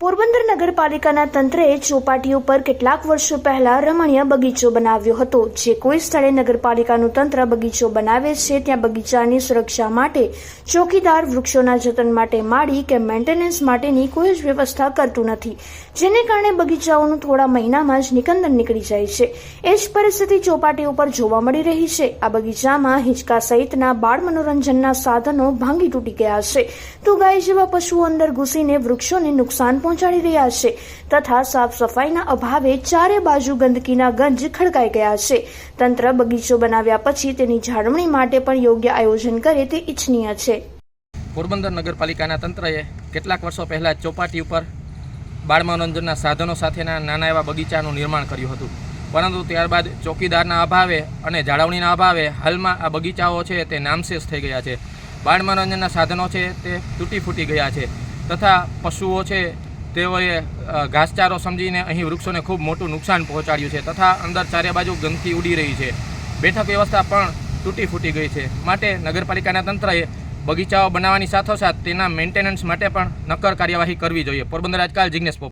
પોરબંદર નગરપાલિકાના તંત્રએ ચોપાટી ઉપર કેટલાક વર્ષો પહેલા રમણીય બગીચો બનાવ્યો હતો. જે કોઈ સ્થળે નગરપાલિકાનું તંત્ર બગીચો બનાવે છે, ત્યાં બગીચાની સુરક્ષા માટે ચોકીદાર વૃક્ષોના જતન માટે માળી કે મેન્ટેનન્સ માટેની કોઈ જ વ્યવસ્થા કરતું નથી. જેને કારણે બગીચાઓનું થોડા મહિનામાં જ નિકંદન નીકળી જાય છે. એ જ પરિસ્થિતિ ચોપાટી ઉપર જોવા મળી રહી છે. આ બગીચામાં હિંચકા સહિતના બાળ મનોરંજનના સાધનો ભાંગી તૂટી ગયા છે. તો ગાય જેવા પશુઓ અંદર ઘૂસીને વૃક્ષોને નુકસાન પહોંચાડી રહ્યા છે તથા સાફ સફાઈના અભાવે ચારે બાજુ ગંદકીના ગંજ ખડકાઈ ગયા છે. તંત્ર બગીચો બનાવ્યા પછી તેની જાળવણી માટે પણ યોગ્ય આયોજન કરે તે ઇચ્છનીય છે. પોરબંદર નગરપાલિકાના તંત્રએ કેટલાક વર્ષો પહેલાં ચોપાટી ઉપર બાળ મનોરંજનના સાધનો સાથેના નાના એવા બગીચાનું નિર્માણ કર્યું હતું. પરંતુ ત્યારબાદ ચોકીદારના અભાવે અને જાળવણીના અભાવે હાલમાં આ બગીચાઓ છે તે નામશેષ થઈ ગયા છે. બાળ મનોરંજનના સાધનો છે તે તૂટી ફૂટી ગયા છે તથા પશુઓ છે તેઓએ ઘાસચારો સમજીને અહીં વૃક્ષોને ખૂબ મોટું નુકસાન પહોંચાડ્યું છે તથા અંદર ચારે બાજુ ગંદકી ઉડી રહી છે. બેઠક વ્યવસ્થા પણ તૂટી ફૂટી ગઈ છે. માટે નગરપાલિકાના તંત્રએ બગીચાઓ બનાવવાની સાથોસાથ તેના મેન્ટેનન્સ માટે પણ નક્કર કાર્યવાહી કરવી જોઈએ. પોરબંદર આજકાલ જિજ્ઞેશ પોપ